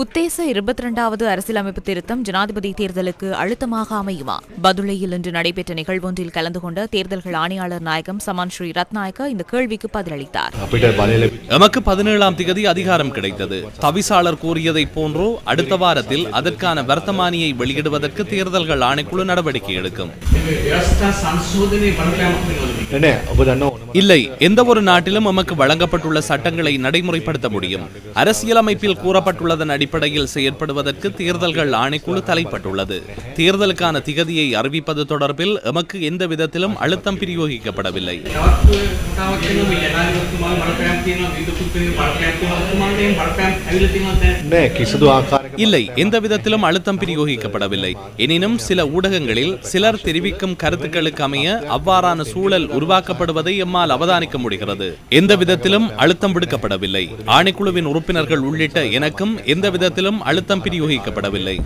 உத்தேச இருபத்தி இரண்டாவது அரசியலமைப்பு திருத்தம் ஜனாதிபதி தேர்தலுக்கு அழுத்தமாக அமையுமா? பதுளையில் இன்று நடைபெற்ற நிகழ்வொன்றில் கலந்து கொண்ட தேர்தல்கள் ஆணையாளர் நாயகம் சமான் ஸ்ரீ ரத்நாயக்கா இந்த கேள்விக்கு பதிலளித்தார். எமக்கு பதினேழாம் திகதி அதிகாரம் கிடைத்தது. தவிசாளர் கூறியதை போன்றோ அடுத்த வாரத்தில் அதற்கான வர்த்தமானியை வெளியிடுவதற்கு தேர்தல்கள் ஆணைக்குழு நடவடிக்கை எடுக்கும். இல்லை எந்த ஒரு நாட்டிலும் எமக்கு வழங்கப்பட்டுள்ள சட்டங்களை நடைமுறைப்படுத்த முடியும். அரசியலமைப்பில் கூறப்பட்டுள்ளதன் அடிப்படையில் செயற்படுவதற்கு தேர்தல்கள் ஆணைக்குழு தலைப்பட்டுள்ளது. தேர்தலுக்கான திகதியை அறிவிப்பது தொடர்பில் எமக்கு எந்த விதத்திலும் அழுத்தம் பிரயோகிக்கப்படவில்லை. இல்லை எந்த விதத்திலும் அழுத்தம் பிரயோகிக்கப்படவில்லை. எனினும் சில ஊடகங்களில் சிலர் தெரிவிக்கும் கருத்துக்களுக்கு அமைய அவ்வாறான சூழல் உருவாக்கப்படுவதை எம்மால் அவதானிக்க முடிகிறது. எந்த விதத்திலும் அழுத்தம் விடுக்கப்படவில்லை. ஆணைக்குழுவின் உறுப்பினர்கள் உள்ளிட்ட எனக்கும் எந்த விதத்திலும் அழுத்தம் பிரயோகிக்கப்படவில்லை.